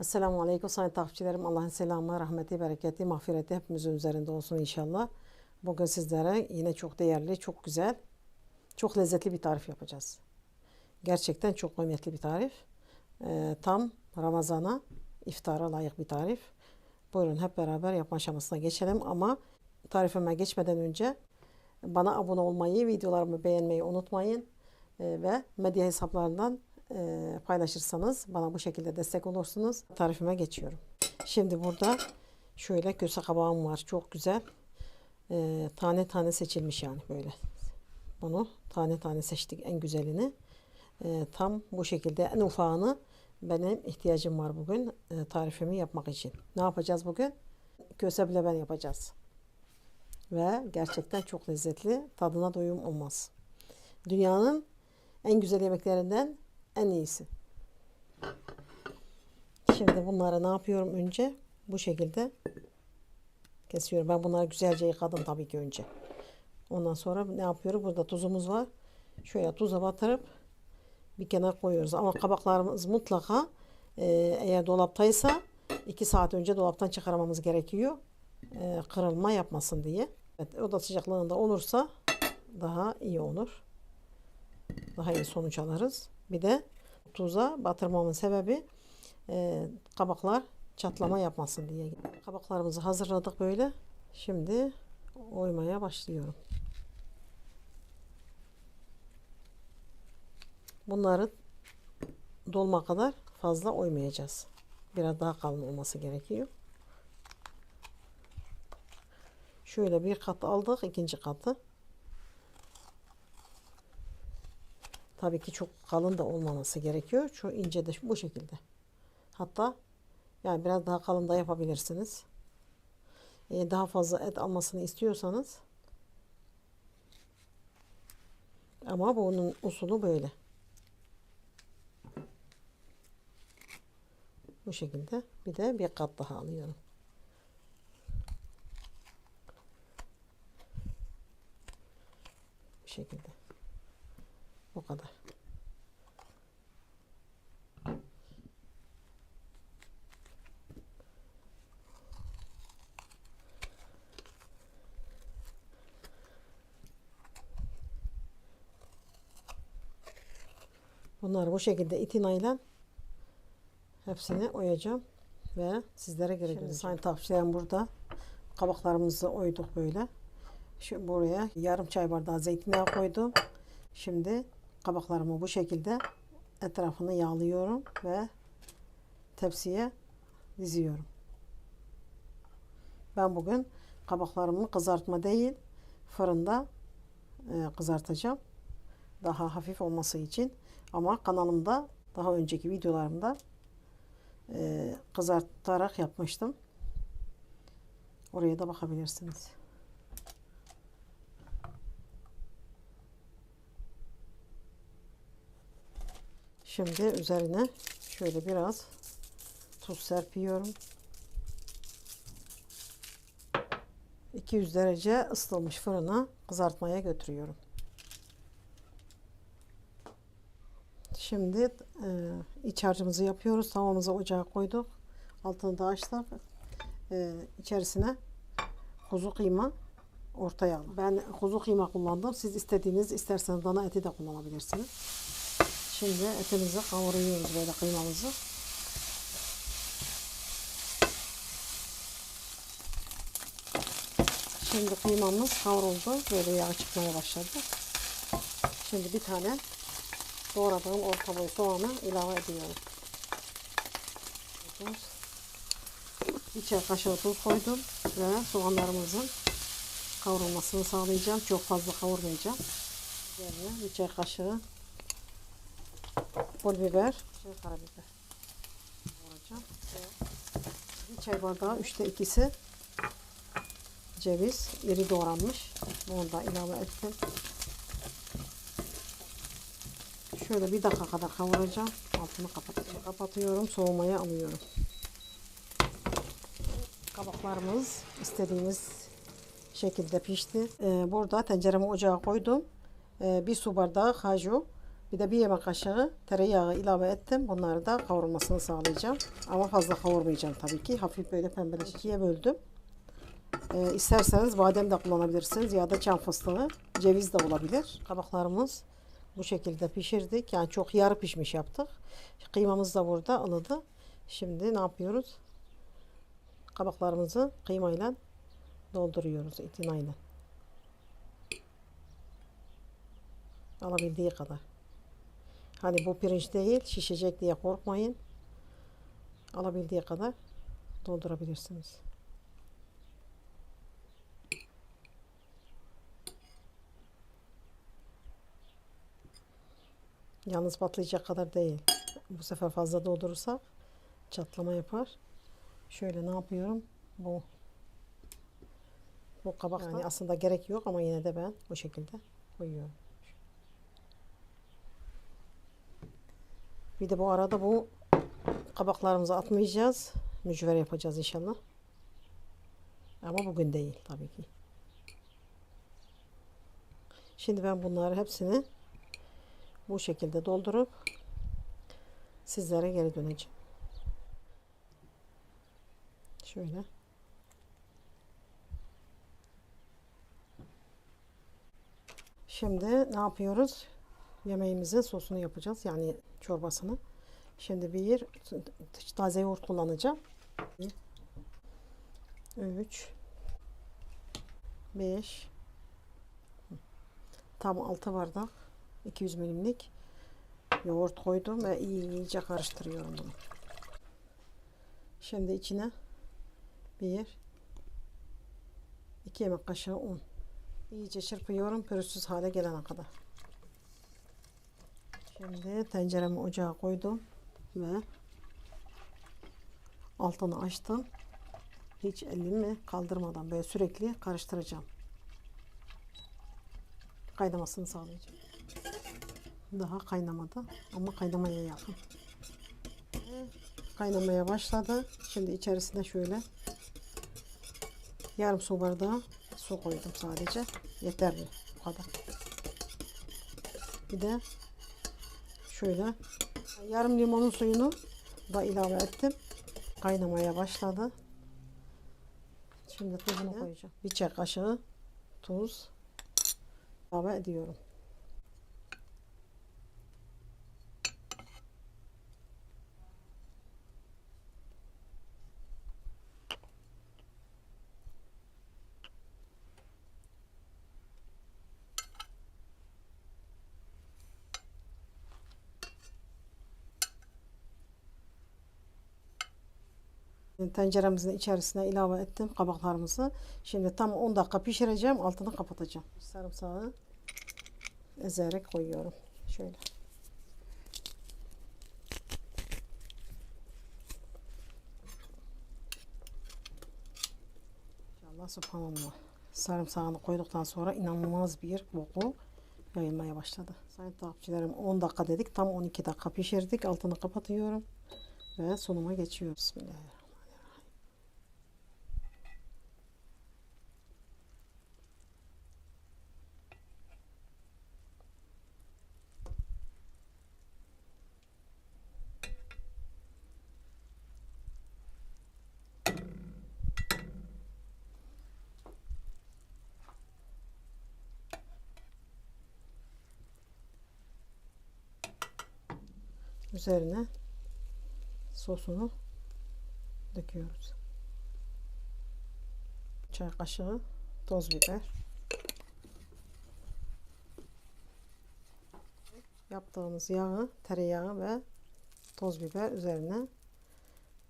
Esselamu Aleyküm sayın takipçilerim. Allah'ın selamı, rahmeti, bereketi, mağfireti hepimizin üzerinde olsun inşallah. Bugün sizlere yine çok değerli, çok güzel, çok lezzetli bir tarif yapacağız. Gerçekten çok kıymetli bir tarif. Ee, tam Ramazan'a, iftara layık bir tarif. Buyurun hep beraber yapma aşamasına geçelim ama tarifime geçmeden önce bana abone olmayı, videolarımı beğenmeyi unutmayın. Ee, ve medya hesaplarından paylaşırsanız bana bu şekilde destek olursunuz. Tarifime geçiyorum. Şimdi burada şöyle köse kabağım var. Çok güzel. Ee, tane tane seçilmiş yani böyle. Bunu tane tane seçtik en güzelini. Ee, tam bu şekilde en ufağını benim ihtiyacım var bugün e, tarifimi yapmak için. Ne yapacağız bugün? Köse bile ben yapacağız. Ve gerçekten çok lezzetli. Tadına doyum olmaz. Dünyanın en güzel yemeklerinden en iyisi. Şimdi bunları ne yapıyorum önce? Bu şekilde kesiyorum. Ben bunları güzelce yıkadım tabii ki önce. Ondan sonra ne yapıyorum? Burada tuzumuz var. Şöyle tuza batırıp bir kenara koyuyoruz. Ama kabaklarımız mutlaka e, eğer dolaptaysa 2 saat önce dolaptan çıkarmamız gerekiyor. E, kırılma yapmasın diye. Evet, oda sıcaklığında olursa daha iyi olur. Daha iyi sonuç alırız. Bir de tuza batırmamın sebebi e, kabaklar çatlama yapmasın diye. Kabaklarımızı hazırladık böyle. Şimdi oymaya başlıyorum. Bunları dolma kadar fazla oymayacağız. Biraz daha kalın olması gerekiyor. Şöyle bir kat aldık. ikinci katı. Tabii ki çok kalın da olmaması gerekiyor. Çok ince de bu şekilde. Hatta yani biraz daha kalın da yapabilirsiniz. Ee, daha fazla et almasını istiyorsanız ama bunun usulü böyle. Bu şekilde. Bir de bir kat daha alıyorum. Bu şekilde. Bu kadar. Bunları bu şekilde itinayla hepsini oyacağım ve sizlere geri döneceğim. Sayın takipçilerim burada kabaklarımızı oyduk böyle. Şu buraya yarım çay bardağı zeytinyağı koydum. Şimdi kabaklarımı bu şekilde etrafını yağlıyorum ve tepsiye diziyorum. Ben bugün kabaklarımı kızartma değil fırında e, kızartacağım. Daha hafif olması için. Ama kanalımda daha önceki videolarımda e, kızartarak yapmıştım. Oraya da bakabilirsiniz. Şimdi üzerine şöyle biraz tuz serpiyorum. 200 derece ısıtılmış fırına kızartmaya götürüyorum. Şimdi e, iç harcımızı yapıyoruz. Tavamızı ocağa koyduk. Altını da açtık. E, içerisine kuzu kıyma ortaya. Ben kuzu kıyma kullandım. Siz istediğiniz isterseniz dana eti de kullanabilirsiniz. Şimdi etimizi kavuruyoruz böyle kıymamızı. Şimdi kıymamız kavruldu. Böyle yağ çıkmaya başladı. Şimdi bir tane doğradığım orta boy soğanı ilave ediyorum. Çay kaşığı tuz koydum ve soğanlarımızın kavrulmasını sağlayacağım. Çok fazla kavurmayacağım. Üzerine bir çay kaşığı pul biber, şey karabiber koyacağım. Bir çay bardağı üçte ikisi ceviz, iri doğranmış. Bunu da ilave ettim. Şöyle bir dakika kadar kavuracağım. Altını kapatacağım. Kapatıyorum, soğumaya alıyorum. Kabaklarımız istediğimiz şekilde pişti. Ee, burada tenceremi ocağa koydum. Ee, bir su bardağı kaju, Bir de bir yemek kaşığı tereyağı ilave ettim. Bunları da kavrulmasını sağlayacağım. Ama fazla kavurmayacağım tabii ki. Hafif böyle pembeleşik ikiye böldüm. Ee, isterseniz badem de kullanabilirsiniz ya da çam fıstığı, ceviz de olabilir. Kabaklarımız bu şekilde pişirdik. Yani çok yarı pişmiş yaptık. Kıymamız da burada ılıdı. Şimdi ne yapıyoruz? Kabaklarımızı kıymayla dolduruyoruz itinayla. Alabildiği kadar. Hani bu pirinç değil, şişecek diye korkmayın. Alabildiği kadar doldurabilirsiniz. Yalnız patlayacak kadar değil. Bu sefer fazla doldurursak çatlama yapar. Şöyle ne yapıyorum? Bu bu kabak yani aslında gerek yok ama yine de ben bu şekilde koyuyorum. Bir de bu arada bu kabaklarımızı atmayacağız. Mücver yapacağız inşallah. Ama bugün değil tabii ki. Şimdi ben bunları hepsini bu şekilde doldurup sizlere geri döneceğim. Şöyle. Şimdi ne yapıyoruz? Yemeğimizin sosunu yapacağız. Yani çorbasını. Şimdi bir taze yoğurt kullanacağım. 3 5 tam 6 bardak 200 milimlik yoğurt koydum ve iyice karıştırıyorum bunu. Şimdi içine bir iki yemek kaşığı un. İyice çırpıyorum pürüzsüz hale gelene kadar. Şimdi tenceremi ocağa koydum ve altını açtım. Hiç elimi kaldırmadan böyle sürekli karıştıracağım. Kaynamasını sağlayacağım. Daha kaynamadı ama kaynamaya yakın. Kaynamaya başladı. Şimdi içerisine şöyle yarım su bardağı su koydum sadece. Yeterli bu kadar. Bir de şöyle yarım limonun suyunu da ilave ettim. Kaynamaya başladı. Şimdi tuzunu koyacağım. Bir çay kaşığı tuz ilave ediyorum. Tenceremizin içerisine ilave ettim kabaklarımızı. Şimdi tam 10 dakika pişireceğim. Altını kapatacağım. Sarımsağı ezerek koyuyorum. Şöyle. İnşallah subhanallah. Sarımsağını koyduktan sonra inanılmaz bir koku yayılmaya başladı. Sayın takipçilerim 10 dakika dedik. Tam 12 dakika pişirdik. Altını kapatıyorum. Ve sunuma geçiyoruz. Bismillahirrahmanirrahim. Üzerine sosunu döküyoruz. Çay kaşığı toz biber. Yaptığımız yağı, tereyağı ve toz biber üzerine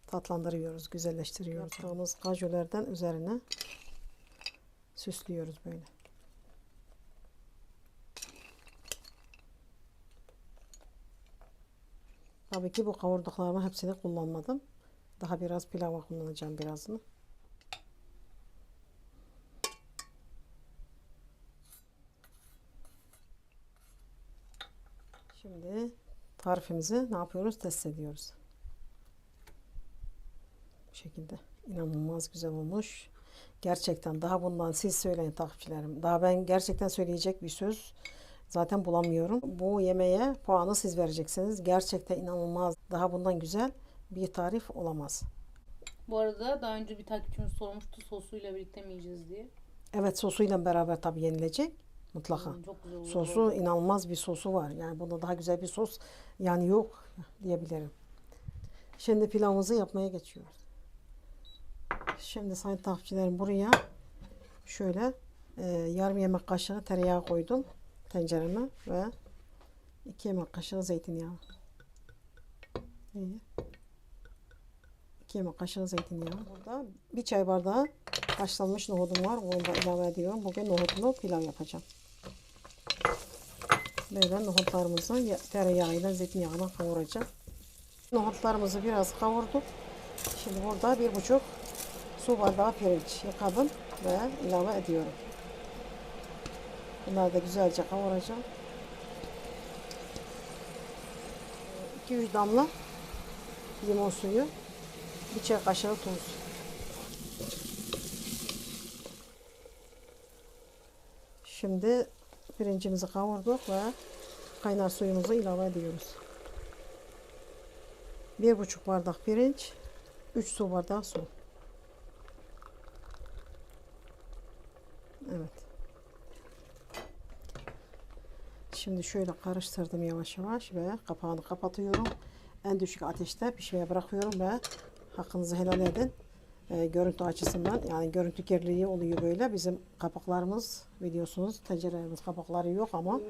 tatlandırıyoruz, güzelleştiriyoruz. Yaptığımız kajulerden üzerine süslüyoruz böyle. Tabii ki bu kavurduklarımı hepsini kullanmadım. Daha biraz pilava kullanacağım birazını. Şimdi tarifimizi ne yapıyoruz? Test ediyoruz. Bu şekilde. inanılmaz güzel olmuş. Gerçekten daha bundan siz söyleyin takipçilerim. Daha ben gerçekten söyleyecek bir söz Zaten bulamıyorum. Bu yemeğe puanı siz vereceksiniz. Gerçekten inanılmaz. Daha bundan güzel bir tarif olamaz. Bu arada daha önce bir takipçimiz sormuştu sosuyla birlikte mi yiyeceğiz diye. Evet sosuyla beraber tabii yenilecek. Mutlaka. Hmm, Çok güzel olur. Sosu inanılmaz bir sosu var. Yani bunda daha güzel bir sos yani yok diyebilirim. Şimdi pilavımızı yapmaya geçiyoruz. Şimdi sayın takipçilerim buraya şöyle e, yarım yemek kaşığı tereyağı koydum tencereme ve iki yemek kaşığı zeytinyağı. İyi. İki yemek kaşığı zeytinyağı. Burada bir çay bardağı haşlanmış nohudum var. Onu da ilave ediyorum. Bugün nohutlu pilav yapacağım. Böyle nohutlarımızı ya- tereyağıyla zeytinyağıyla kavuracağım. Nohutlarımızı biraz kavurduk. Şimdi burada bir buçuk su bardağı pirinç yıkadım ve ilave ediyorum. Bunları da güzelce kavuracağım. 2-3 damla limon suyu, bir çay kaşığı tuz. Şimdi pirincimizi kavurduk ve kaynar suyumuzu ilave ediyoruz. Bir buçuk bardak pirinç, 3 su bardağı su. Evet. Şimdi şöyle karıştırdım yavaş yavaş ve kapağını kapatıyorum. En düşük ateşte pişmeye bırakıyorum ve hakkınızı helal edin. Ee, görüntü açısından yani görüntü kirliliği oluyor böyle. Bizim kapaklarımız biliyorsunuz tencerelerimiz kapakları yok ama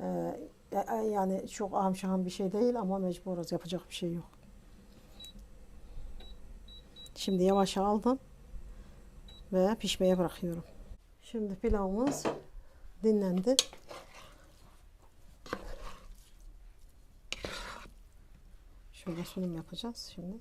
e, e, yani çok ahım şahım bir şey değil ama mecburuz yapacak bir şey yok. Şimdi yavaş aldım ve pişmeye bırakıyorum. Şimdi pilavımız dinlendi. Şöyle sunum yapacağız şimdi.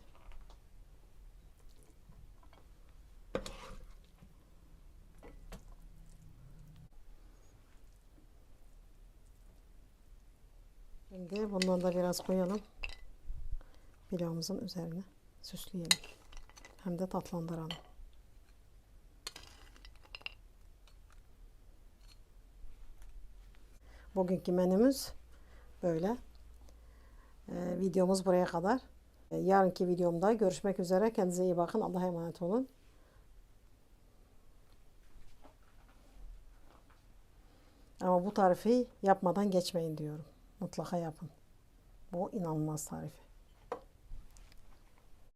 Şimdi bundan da biraz koyalım. Pilavımızın üzerine süsleyelim. Hem de tatlandıralım. Bugünkü menümüz böyle. Ee, videomuz buraya kadar. Ee, yarınki videomda görüşmek üzere. Kendinize iyi bakın. Allah'a emanet olun. Ama bu tarifi yapmadan geçmeyin diyorum. Mutlaka yapın. Bu inanılmaz tarifi.